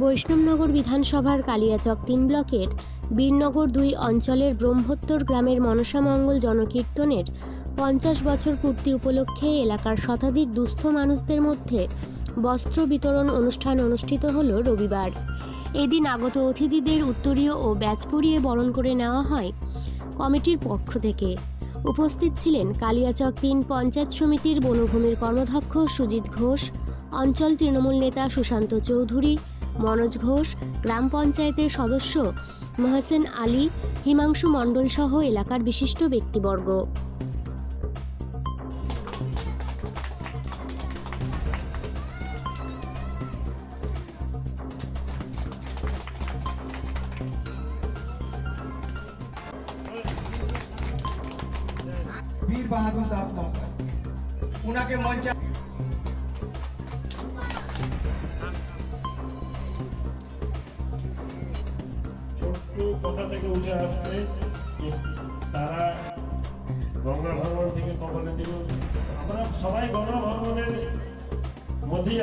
বৈষ্ণবনগর বিধানসভার কালিয়াচক তিন ব্লকের বীরনগর দুই অঞ্চলের ব্রহ্মোত্তর গ্রামের মনসামঙ্গল জনকীর্তনের পঞ্চাশ বছর পূর্তি উপলক্ষে এলাকার শতাধিক দুস্থ মানুষদের মধ্যে বস্ত্র বিতরণ অনুষ্ঠান অনুষ্ঠিত হল রবিবার। এদিন আগত অতিথিদের উত্তরীয় ও ব্যাচ পরিয়ে বরণ করে নেওয়া হয় কমিটির পক্ষ থেকে। উপস্থিত ছিলেন কালিয়াচক তিন পঞ্চায়েত সমিতির বনভূমির কর্মধ্যক্ষ সুজিত ঘোষ, অঞ্চল তৃণমূল নেতা সুশান্ত চৌধুরী মনোজ ঘোষ, গ্রাম পঞ্চায়েতের সদস্য মহসেন আলী, হিমাংশু মণ্ডল সহ এলাকার বিশিষ্ট ব্যক্তিবর্গ। বীর বাহাদুর দাস মহাশয় কথা থেকে উঠে আসছে, তারা গঙ্গা ভ্রমণ থেকে কমলের দিকে আমরা সবাই গঙ্গা ভ্রমণের মধ্যেই